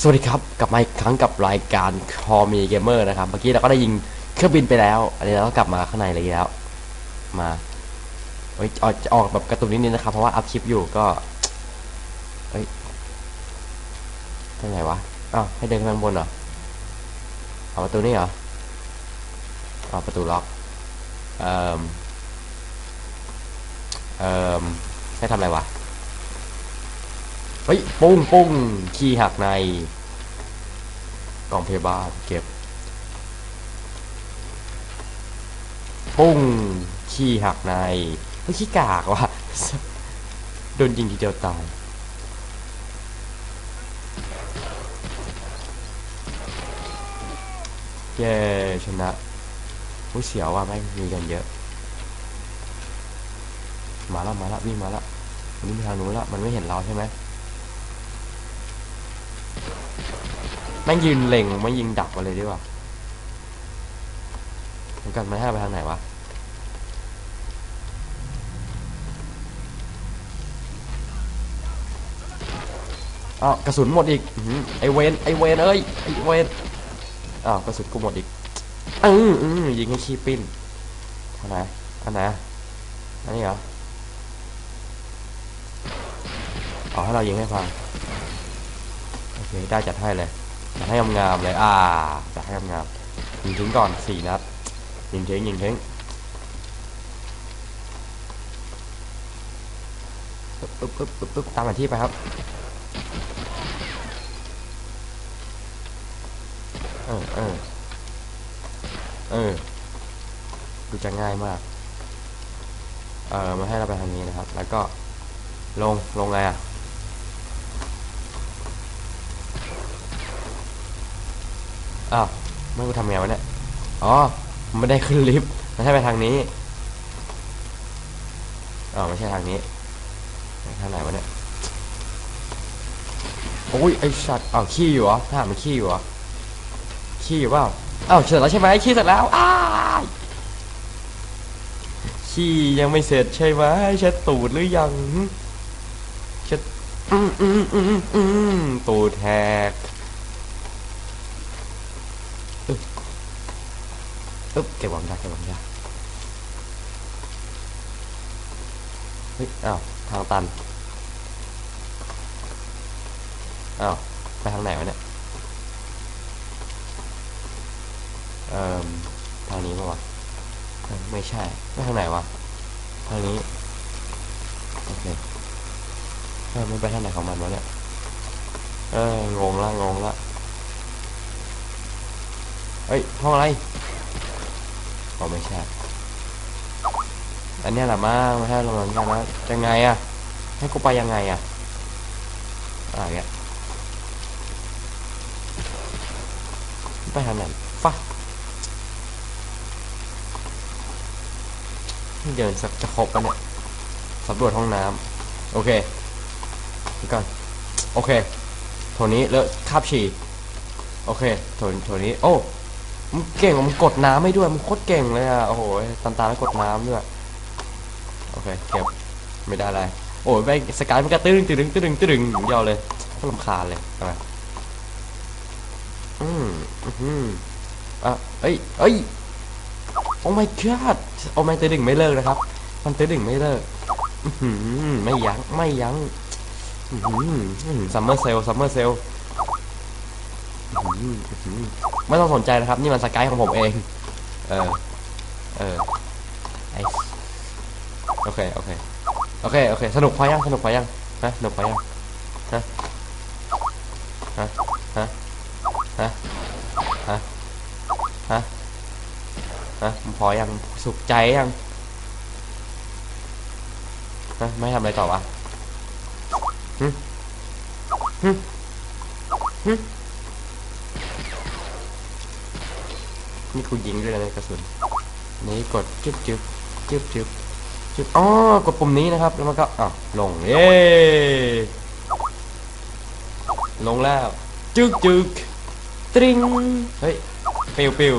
สวัสดีครับกลับมาอีกครั้งกับรายการคอมีเกมเมอร์นะครับ เมื่อกี้เราก็ได้ยิงเครื่องบินไปแล้ว อันนี้เราก็กลับมาข้างในเลยแล้ว มาเฮ้ยออกจะออกแบบกร์ตูนนิดนึงนะครับ เพราะว่าอัพคลิปอยู่ก็เฮ้ยทางไหนวะอ้าวให้เดินขึ้นไปข้างบนเหรอเอาประตูนี่เหรอเอาประตูล็อกเอ่อเอ่อให้ทำอะไรวะ เฮ้ยปุ้งปุ้งขี้หักในกล่องพยาบาลเก็บ ปุ้งขี้หักในเฮ้ยขี้กากว่ะโดนยิงทีเดียวตายเย้ชนะผู้เสียวว่าไม่งมีกันเยอะ มาล้วมาล้ววิ่งมาล้ววิ่งไปทางนู้นล้วมันไม่เห็นเราใช่ไหม แม่งยืนเล็งไม่ยิงดักมาเลยดีกว่าเหมือนกันมันห้าไปทางไหนวะอ้าวกระสุนหมดอีกไอเวนไอเวนเอ้ยไอเวนอ้าวกระสุนกูหมดอีกอืออือยิงให้ขี้ปิ้นอันไหนอันไหนอันนี้เหรออ๋อให้เรายิงให้ฟังโอเคได้จัดให้เลย จัดให้งามเลยอ่าจัดให้งามยิงทิ้งก่อนสี่นัดยิงทิ้งยิงทิ้งปึ๊บปึ๊บปึ๊บปึ๊บปึ๊บตามแผนที่ไปครับเออเออเออดูจะง่ายมาก เออมาให้เราไปทางนี้นะครับ แล้วก็ลงลงไงอะ อ้าวไม่กูทำไงวะเนี่ยอ๋อไม่ได้ขึ้นลิฟต์ไมันให้ไปทางนี้อ๋อไม่ใช่ทางนี้ทางไหนวะเนี่ยโอ้ยไอสัตว์อ้าวขี้อยู่เหรอถ้ามันขี้อยู่เหรอขี้อยู่เปล่าอ้าวเสร็จแล้วใช่ไหมขี้เสร็จแล้วอ้าขี้ยังไม่เสร็จใช่ไหมเช็ดตูดหรือยังเช็ดอืมอืมอืมอืมตูดแหก อึ๊บเก็บหวังยาเก็บหวังยาเฮ้ยอ้าวทางตันอ้าวไปทางไหนวะเนี่ยเอ่อทางนี้ปะวะไม่ใช่ไม่ทางไหนวะทางนี้โอเคเออมันไปทางไหนของมันวะเนี่ยเอองงละงงละเฮ้ยห้องอะไร อ๋อไม่ใช่ อันนี้แหละมั้งไม่ใช่เราเหมือนกันนะยังไงอะให้กูไปยังไงอะอะไรเงี้ยไปทางไหนฟะเดินสักจะครบปะเนี่ยสำรวจห้องน้ำโอเคก่อนโอเคโถนี้เลอะคาบฉี่โอเคโถโถนี้ โอ้ มึงเก่งมึงกดน้ำไม่ด้วยมึงโคตรเก่งเลยอะโอ้โหตันตาแล้วกดน้ำด้วยโอเคเก็บไม่ได้อะไรโอ้ยไปสกายมันก็ตึ้งตึ้งตึ้งตึ้งยาวเลยก็ลำคาญเลยทำไมอืมอืมอะเอ้ยเอ้ยโอ้ my god โอ้ไม่ตึ้งไม่เลิกนะครับ มันตึ้งไม่เลิกอื้อหือไม่ยั้งไม่ยั้งซัมเมอร์เซลซัมเมอร์เซล ไม่ต้องสนใจนะครับ นี่มันสกายของผมเอง เออ เออไอโอเค โอเค โอเค โอเค สนุกพอยัง สนุกพอยัง ฮะ สนุกพอยัง ฮะ ฮะ ฮะ ฮะ ฮะ ฮะ ฮะ พอยัง สุขใจยัง ฮะ ไม่ทำอะไรต่อวะฮึฮึฮึ นี่กูยิงด้วยนะกระสุนนี่กดจึ๊บจึ๊บจึ๊บจึ๊บจึ๊บอ๋อกดปุ่มนี้นะครับ แล้วมันก็อะลงเย้ลงแล้ว จึ๊กจึ๊กตริงเฮ้ยปิวปิว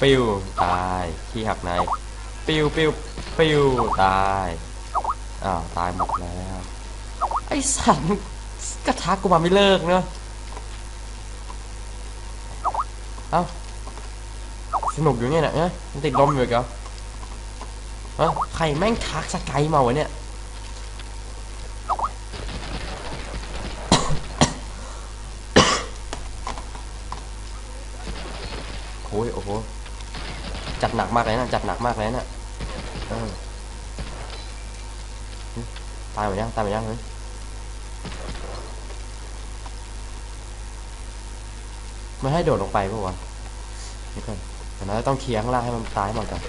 ปิวตายขี้หักในปิวปิวปิวตายอ้าวตายหมดแล้วไอ้สัตว์กระทักกูมาไม่เลิกเนาะเอ้า สนุกอยู่เนี่ยนะเนี่ยมันติดลมอยู่กเหรอฮะใครแม่งทักสกายมาวะเนี่ยโอ้ยโอ้โหจัดหนักมากเลยนะจัดหนักมากเลยนะตายหมดยังตายหมดยังเฮ้ยไม่ให้โดดลงไปปะวะนี่ก่อน แต่เราต้องเคลียร์ข้างล่างให้มันตายหมดก่อน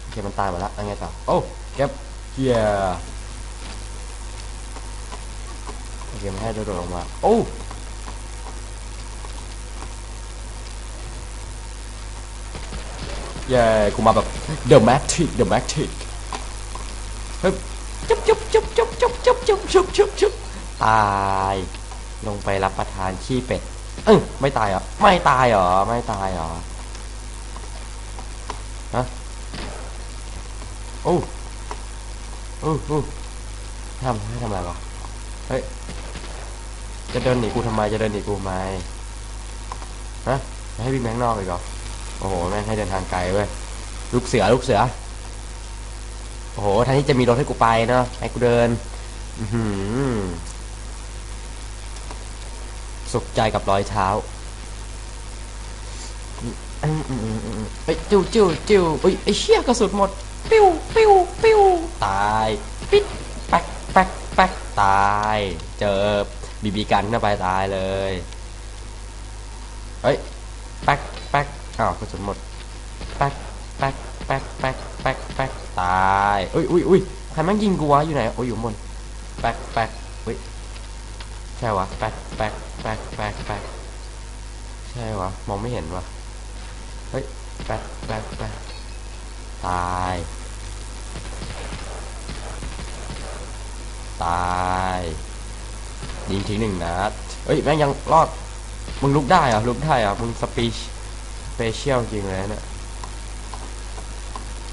โอเคมันตายหมดแล้วเอาไงต่อโอ้เก็บเกียร์โอเคไม่ให้โดดลงมาโอ้เย้กูมาแบบ The Matic The Matic ฮึบจุ๊บจุ๊บจุ๊บจุ๊บจุ๊บจุ๊บจุ๊บจุ๊บจุ๊บจุ๊บตาย ลงไปรับประทานขี้เป็ด เออไม่ตายเหรอไม่ตายเหรอไม่ตายเหรอฮะโอ้โอ้โอ้ทำให้ทำอะไรวะเฮ้ยจะเดินหนีกูทำไมจะเดินหนีกูทำไมฮะให้วิ่งแบงนอกอีกเหรอโอ้โหแม่งให้เดินทางไกลเว้ยลูกเสือลูกเสือโอ้โหแทนที่จะมีรถให้กูไปเนาะให้กูเดิน อื สุขใจกับรอยเท้าเอ้ยจิ้วจิ้วจิ้วเอ้ยไอ้เชี่ยกระสุนหมด ปิ้วปิ้วปิ้วตาย ปิ๊ดแป๊กแป๊กแป๊กตาย เจอบีบีกันเข้าไปตายเลยเฮ้ยแป๊กแป๊กอ้าวกระสุนหมดแป๊กแป๊กแป๊กแป๊กแป๊กแป๊กตายอุ้ยอุ้ยอุ้ยใครแม่งยิงกูวะอยู่ไหนโอ้ยอยู่บนแป๊กแป๊ก ใช่วะแป๊กแป๊กแป๊กแป๊กแป๊กใช่วะมองไม่เห็นวะเฮ้ยแป๊กแป๊กแป๊กตาย ตาย ยิงทิ้งหนึ่งนัดเฮ้ยแม่งยังรอด มึงลุกได้เหรอลุกได้เหรอมึงสปีชสเปเชียลจริงเลยเนี่ย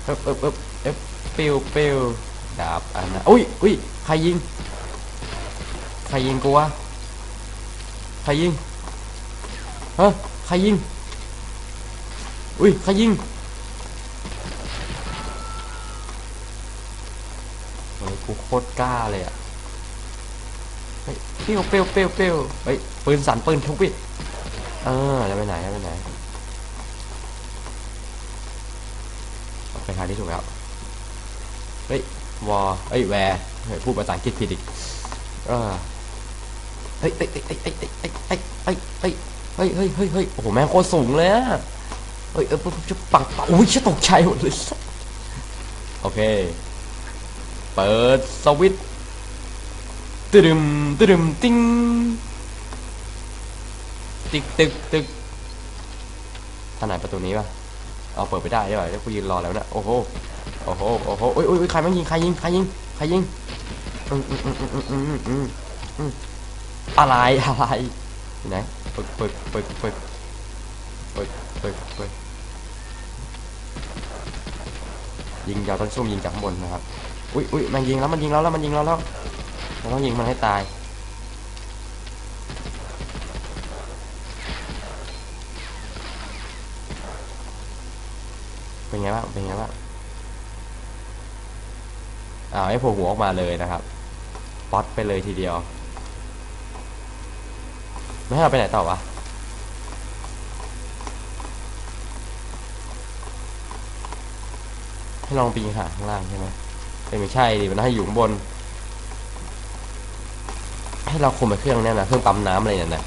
เอ๊บเอ๊บเอ๊บเอ๊บปิวปิวดาบอันนะอุ้ยอุ้ยใครยิง รยิงกูวะใครยิงเฮ้ยใครยิง อุ้ยใครยิงเฮ้ยกูโคตรกล้าเลยอะเฮ้ยเปี้ยวเปี้ยวเปี้ยวเปี้ยวเฮ้ยปืนสั่นปืนทุกวิเออแล้วไปไหนแล้วไปไหนไปทางที่ถูกแล้ว เฮ้ย วอเฮ้ย แวร์เฮ้ยพูดภาษาอังกฤษผิดอีก เออ เฮ้ยเฮ้ยเฮ้ยเฮ้ยเฮ้ยเฮ้ยเฮ้ยเฮ้ยเฮ้ยเฮ้ยเฮ้ยโอ้โหแม่งโคตรสูงเลยอะเฮ้ยเออจะปังปังอุ้ยจะตกใจหมดเลยโอเค เปิดสวิตช์ตึมตึมติ้งติ๊กตึกตึกทางไหนประตูนี้ปะเอาเปิดไปได้ได้ป่ะเดี๋ยวกูยืนรอแล้วนะโอ้โหโอ้โหโอ้โหโอ้ยโอ้ยใครมันยิงใครยิงใครยิงใครยิงอืมอืมอืมอืมอืมอืม อะไรอะไรไหนปึกปึกปึกปึกปึกปึกปึกยิงยาวต้นส้มยิงจากข้างบนนะครับอุ้ยอุ้ยมันยิงแล้วมันยิงแล้วแล้วมันยิงแล้วแล้วเราต้องยิงมันให้ตายเป็นไงบ้างเป็นไงบ้างอ้าให้โผล่หัวออกมาเลยนะครับป๊อตไปเลยทีเดียว ไม่ให้เราไปไหนต่อวะให้ลองปีนหาข้างล่างใช่ไหมแต่ไม่ใช่ดิมันให้อยู่ข้างบน ให้เราคุมไปเครื่องเนี่ยนะเครื่องปั๊มน้ำอะไรเนี่ยนะ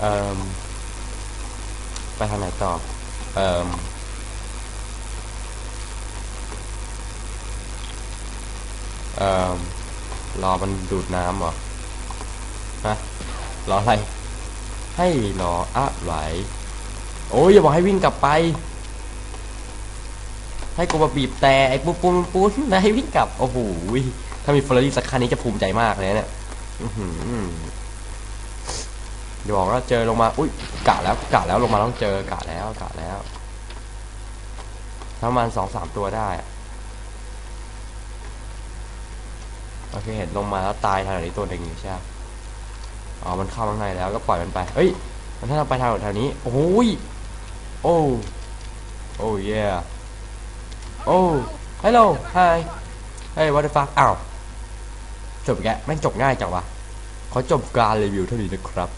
เอ่อไปทางไหนต่อ เอ่อ เอ่อรอมันดูดน้ำหรอฮะรออะไร ให้รออะไรโอ้ยอย่าบอกให้วิ่งกลับไป ให้กูมาบีบแต่ไอ้ปุ๊บปุ๊บปุ๊บนะให้วิ่งกลับโอ้โหถ้ามีเฟอร์รารี่สักคันนี้จะภูมิใจมากเลยเนี่ยอย่าบอกว่าเจอลงมา อุ้ยกะแล้วกะแล้วลงมาต้องเจอกะแล้วกะแล้วประมาณสองสามตัวได้ โอเคเห็นลงมาแล้วตายทางไหนตัวเด่งอยู่ใช่ไหมอ๋อ มันเข้าข้างในแล้วก็ปล่อยมันไป เฮ้ย มันถ้าเราไปทางแถวนี้ โอ้ย โอ้ โอ้เย่โอ้ฮัลโหลไฮเฮ้ย what the fuck อ้าว จบแกแม่งจบง่ายจังวะขอจบการรีวิวเท่านี้นะครับ